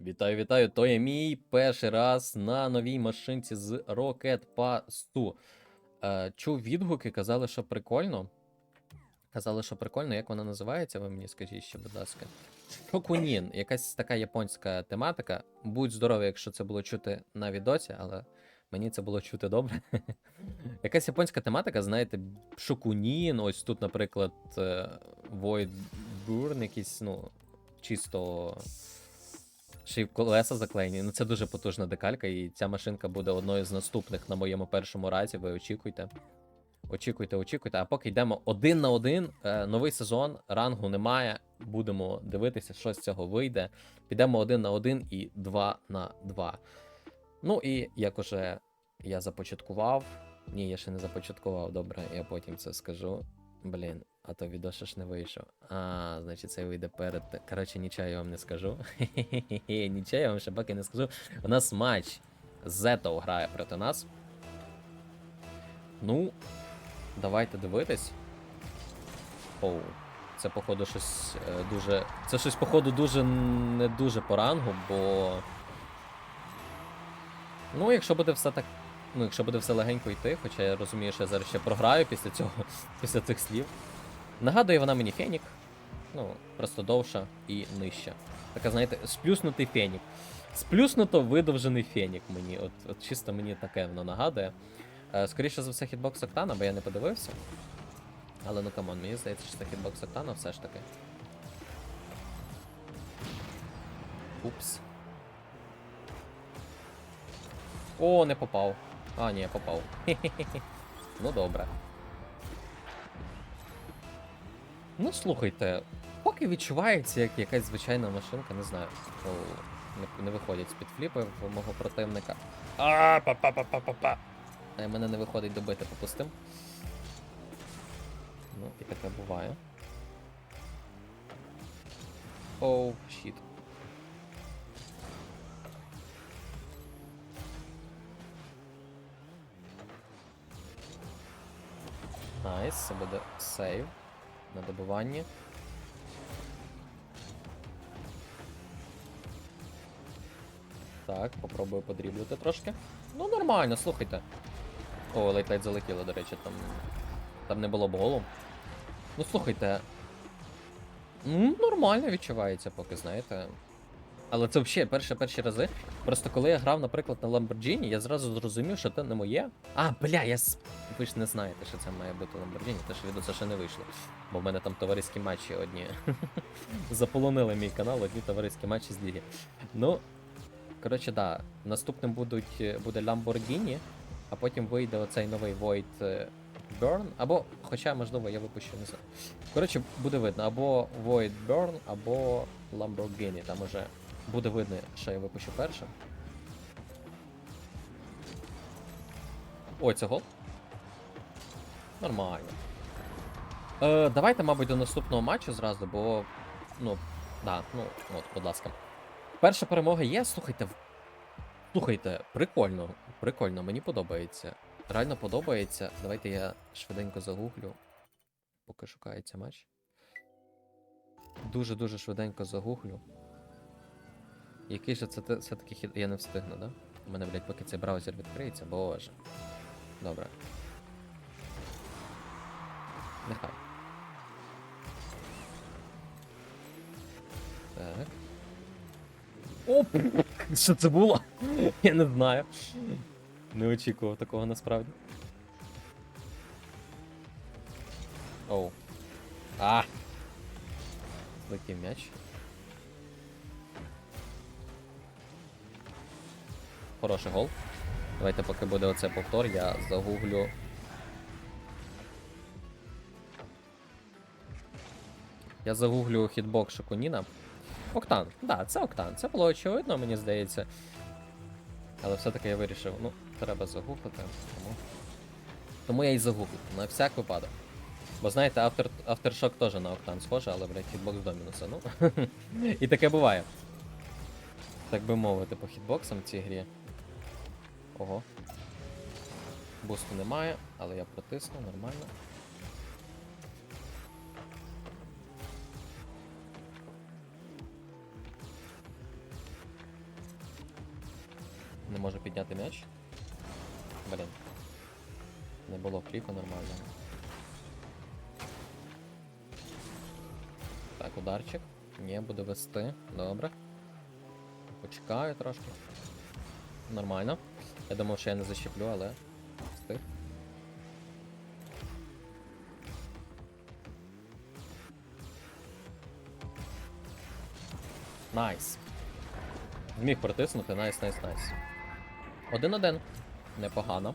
Вітаю, вітаю! То є мій перший раз на новій машинці з Rocket Pass. Е, чув відгуки, казали, що прикольно. Казали, що прикольно, як вона називається, ви мені скажіть ще, будь ласка. Шокунін, якась така японська тематика. Будь здоровий, якщо це було чути на відоці, але мені це було чути добре. Якась японська тематика, знаєте, Шокунін, ось тут, наприклад, е, Void Burn, якийсь, ну, чисто. Ще й колеса заклеєні. Ну це дуже потужна декалька, і ця машинка буде одною з наступних на моєму першому разі. Ви очікуйте. Очікуйте, очікуйте. А поки йдемо один на один. Е, новий сезон, рангу немає. Будемо дивитися, що з цього вийде. Підемо один на один і два на два. Ну і як уже я започаткував. Ні, я ще не започаткував, добре, я потім це скажу. Блін, а то відео ж не вийшов. А, значить, це вийде перед. Коротше, нічого я вам не скажу. Нічого я вам ще поки не скажу. У нас матч. Зето грає проти нас. Ну, давайте дивитись. Оу, це, походу, щось е, дуже. Це щось, походу, дуже не дуже по рангу, бо. Ну, якщо буде все так. Ну, якщо буде все легенько йти, хоча я розумію, що я зараз ще програю після цього, після цих слів. Нагадує вона мені Фенік. Ну, просто довша і нижча. Така, знаєте, сплюснутий Фенік. Сплюснуто видовжений Фенік мені. От, от чисто мені таке воно нагадує. Е, скоріше за все, хітбокс Октана, бо я не подивився. Але ну камон, мені здається, що це хітбокс Октана все ж таки. Упс. О, не попав. А, ні, попав. Ну добре. Ну, слухайте, поки відчувається як якась звичайна машинка, не знаю. Не, виходять з-під фліпів у мого противника. А, па-па-па-па-па-па. Е, Мене не виходить добити по пустим. Ну, і таке буває. Оу, щіт. Найс, це буде сейв на добиванні. Так, попробую подріблювати трошки. Ну, нормально, слухайте. О, лейт-лейт залетіло, до речі, там. Там не було б голу. Ну, слухайте. Нормально відчувається, поки, знаєте. Але це взагалі перші перші рази. Просто коли я грав, наприклад, на Lamborghini, я зразу зрозумів, що це не моє. А, бля, я с... ви ж не знаєте, що це має бути Lamborghini, те що відео це ще не вийшло. Бо в мене там товариські матчі одні. Заполонили мій канал, одні товариські матчі з ліги. Ну, коротше, да. Наступним будуть, е, буде Lamborghini, а потім вийде оцей новий Void е, Burn, або, хоча, можливо, я випущу, не знаю. Коротше, буде видно, або Void Burn, або Lamborghini. Там уже буде видно, що я випущу першим. Ой, це гол. Нормально. Е, давайте, мабуть, до наступного матчу зразу, бо. Ну, да, ну, от, будь ласка. Перша перемога є, слухайте. Слухайте, прикольно, прикольно, мені подобається. Реально подобається. Давайте я швиденько загуглю. Поки шукається матч. Дуже-дуже швиденько загуглю. Який же це все-таки хід. Я не встигну, да? У мене, блядь, поки цей браузер відкриється, боже. Добре. Нехай. Так. Оп! Що це було? Я не знаю. Не очікував такого насправді. Оу. А! Злетів м'яч. Хороший гол. Давайте, поки буде оце повтор, я загуглю. Я загуглю хітбокс Шокуніна. Октан, да, це Октан. Це було очевидно, мені здається. Але все-таки я вирішив, ну, треба загуглити, тому. Тому я і загуглив, на всяк випадок. Бо знаєте, автор, Aftershock теж на Октан схоже, але, блядь, хітбокс Домінуса, ну. і таке буває. Так би мовити, по хітбоксам в цій грі. Ого. Бусту немає, але я протисну, нормально. Не можу підняти м'яч. Блін. Не було кліку нормально. Так, ударчик. Ні, буде вести. Добре. Почекаю трошки. Нормально. Я думав, що я не защеплю, але встиг. Найс. Зміг притиснути, найс, найс, найс. Один-один. Непогано.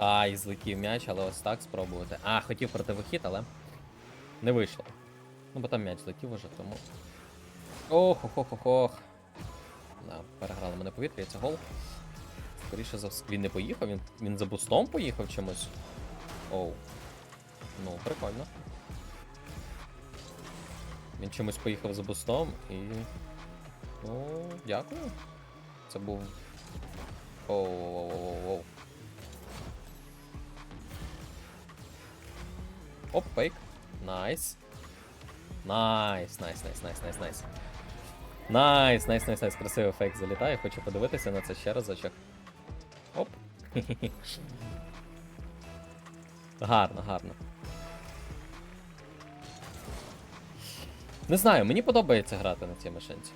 Ай, злетів м'яч, але ось так спробувати. А, хотів противохід, але не вийшло. Ну, бо там м'яч злетів уже, тому. Ох, ох, ох, ох, ох. Да, переграли мене повітря, це гол. Скоріше за все. Він не поїхав, він, він за бустом поїхав чимось. Оу. Ну, прикольно. Він чимось поїхав за бустом і. Ну, дякую. Це був. Оу-оу-оу-оу. Оп, фейк. Найс. Найс, найс, найс, найс, найс, найс. Найс, найс, найс, найс. Красивий фейк залітає. Хочу подивитися на це ще разочок. Оп. Гарно, гарно. Не знаю, мені подобається грати на цій машинці.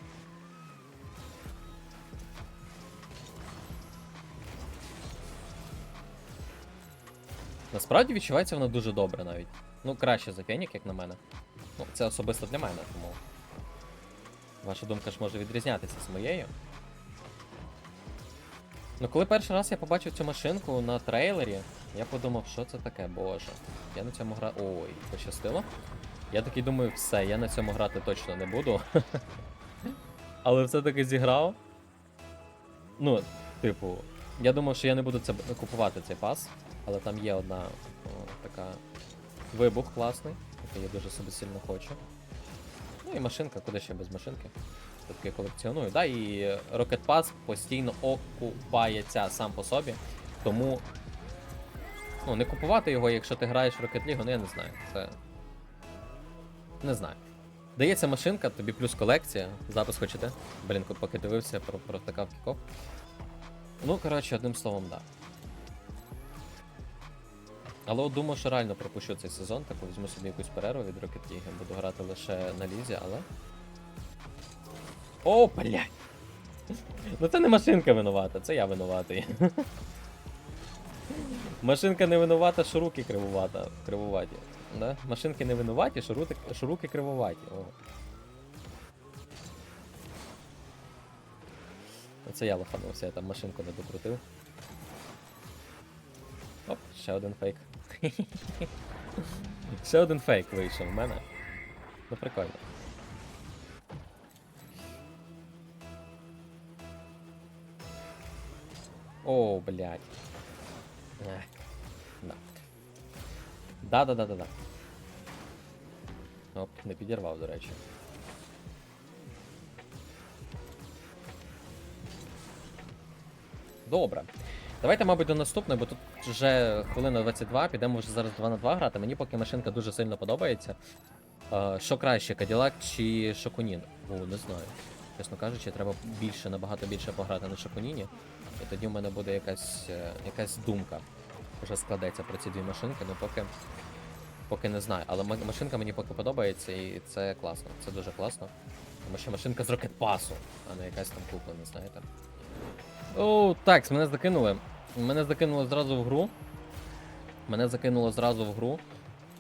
Насправді відчувається вона дуже добре навіть. Ну, краще за Фенік, як на мене. Ну, це особисто для мене, тому. Ваша думка ж може відрізнятися з моєю. Ну, коли перший раз я побачив цю машинку на трейлері, я подумав, що це таке, боже. Я на цьому гра. Ой, пощастило. Я такий думаю, все, я на цьому грати точно не буду. Але все-таки зіграв. Ну, типу, я думав, що я не буду це купувати цей пас, але там є одна о, така вибух класний, який я дуже собі сильно хочу. Ну і машинка, куди ще без машинки. Все-таки колекціоную. Да, і Rocket Pass постійно окупається сам по собі. Тому. Ну, не купувати його, якщо ти граєш в Rocket League, ну я не знаю. Це. Не знаю. Дається машинка, тобі плюс колекція. Запис хочете? Блін, поки дивився про, про така кіков. Ну, коротше, одним словом, да. Але от думаю, що реально пропущу цей сезон, так візьму собі якусь перерву від Rocket League, буду грати лише на лізі, але. О, блядь! Ну це не машинка винувата, це я винуватий. Машинка не винувата, що руки кривувата, кривуваті. Да? Машинки не винуваті, що, руки кривуваті. О. Оце я лоханувся, я там машинку не докрутив. Оп, ще один фейк. ще один фейк вийшов в мене. Ну прикольно. О, блядь. Ех, Да. Да-да-да-да-да. Оп, не підірвав, до речі. Добре. Давайте, мабуть, до наступної, бо тут вже хвилина 22, підемо вже зараз 2 на 2 грати. Мені поки машинка дуже сильно подобається. Е, що краще, Каділак чи Шокунін? О, не знаю. Чесно кажучи, треба більше, набагато більше пограти на Шокуніні. І тоді в мене буде якась, е, якась думка. Вже складеться про ці дві машинки, ну поки. Поки не знаю. Але машинка мені поки подобається і це класно. Це дуже класно. Тому що машинка з рокетпасу, а не якась там куплена, знаєте. О, так, мене закинули. Мене закинуло зразу в гру. Мене закинуло зразу в гру.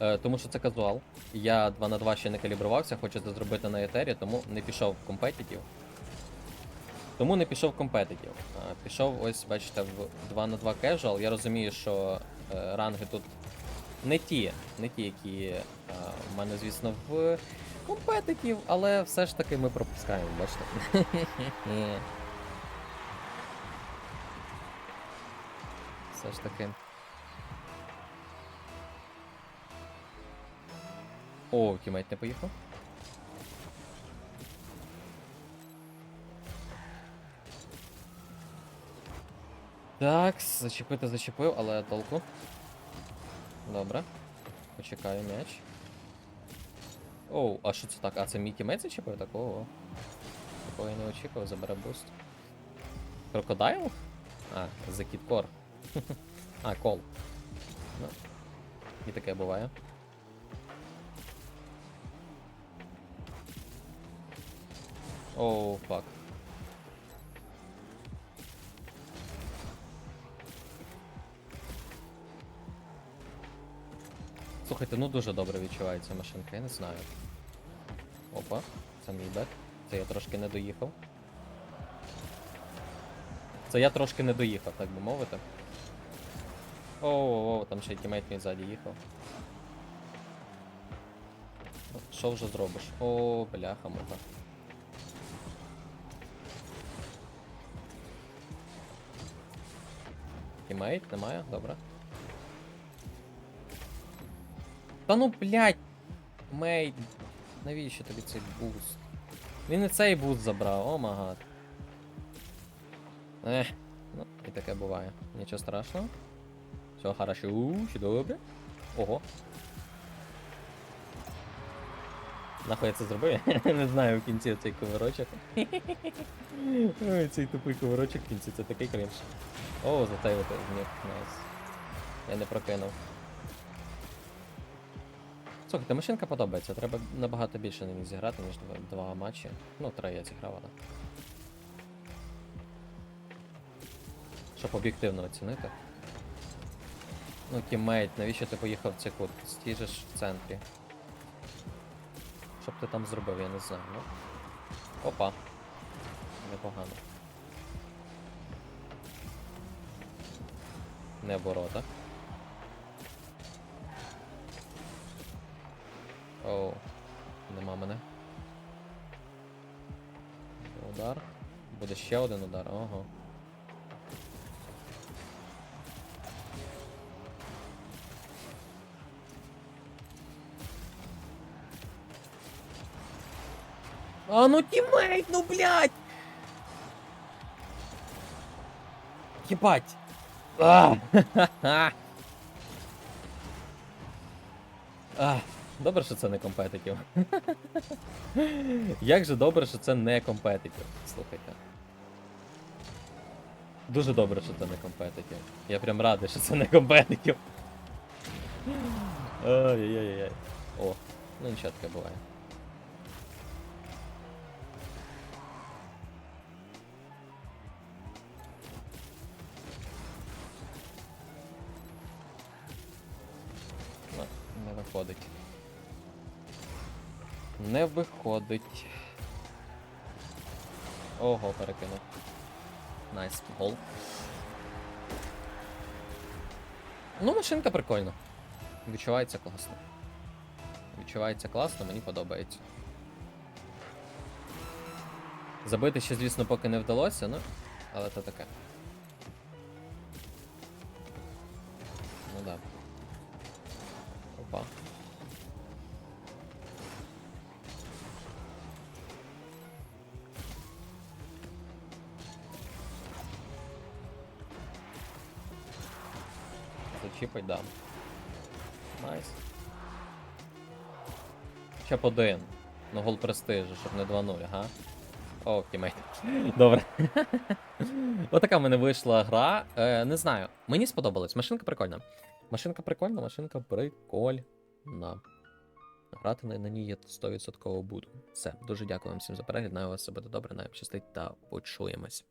Е, тому що це казуал. Я 2 на 2 ще не калібрувався, хочу це зробити на етері, тому не пішов в компетітів. Тому не пішов в компетитів. А, Пішов, ось, бачите, в 2 на 2 casual. Я розумію, що е, ранги тут не ті, не ті, які е, в мене, звісно, в компетитів, але все ж таки ми пропускаємо, бачите. Все ж таки. О, тімейт не поїхав. Так, зачепити зачепив, але толку. Добре. Почекаю м'яч. Оу, а що це так? А це Мікі Мець зачепив? Такого. Такого я не очікував, забере буст. Крокодайл? А, Закіткор. А, кол. Ну. І таке буває. Оу, фак. Слухайте, ну дуже добре відчувається машинка, я не знаю. Опа, це мій бек. Це я трошки не доїхав. Це я трошки не доїхав, так би мовити. Оу, оу, там ще й тімейт мій ззаді їхав. Що вже зробиш? О, бляха муха. Тімейт немає? Добре. Та ну блять! Мейт, навіщо тобі цей буст? Він і цей буст забрав, о магад. Ех, ну, і таке буває. Нічого страшного. Все хорошо, все добре. Ого. Нахуй це зробив? Не знаю в кінці цей ковирочок. Ой, цей тупий ковирочок в кінці, це такий кринж. О, затейлити з них, найс. Я не прокинув. Слухайте, машинка подобається, треба набагато більше на ній зіграти, ніж два, два матчі. Ну, три я зіграв, да. Щоб об'єктивно оцінити. Ну, тіммейт, навіщо ти поїхав в цей кут? Ж в центрі. Що б ти там зробив, я не знаю. Ну. Опа. Непогано. Не ворота. Оу, нема мене. Удар. Буде ще один удар, ого. А ну тімейт, ну блядь! Ебать! А! А, добре, що це не компетитів. Як же добре, що це не компетитів. Слухайте. Дуже добре, що це не компетитів. Я прям радий, що це не компетитів. Ой-ой-ой. О, ну нічого таке буває. Виходить. Не виходить. Ого, перекинув. Найс, гол. Ну, машинка прикольна. Відчувається класно. Відчувається класно, мені подобається. Забити ще, звісно, поки не вдалося, ну, але то таке. Ну да. Опа. Зачіпать дам. Найс. Ще б один. Ну гол престижу, щоб не 2-0, ага. О, тімейт. Добре. Отака в мене вийшла гра. Е, не знаю. Мені сподобалось. Машинка прикольна. Машинка прикольна, машинка прикольна. Грати на, ній я 100% буду. Все, дуже дякую вам всім за перегляд. На вас все буде добре, на щастить та почуємось.